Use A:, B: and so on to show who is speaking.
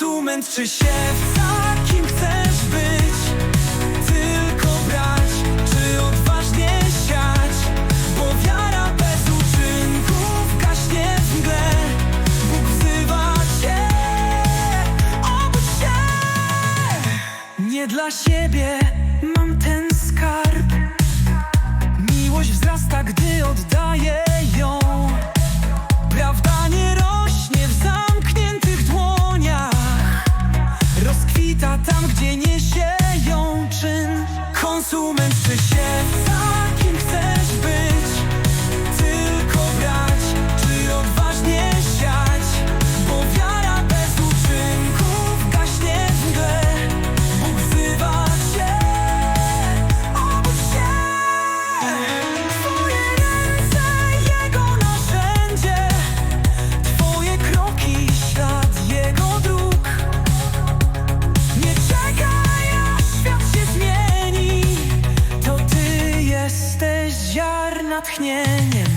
A: Konsument czy siewca, kim chcesz być? Tylko brać, czy odważnie siać? Bo wiara bez uczynków gaśnie w mgle Bóg wzywa cię, obudź się Nie dla siebie mam ten skarb Miłość wzrasta, gdy oddaję Konsument czy natchnieniem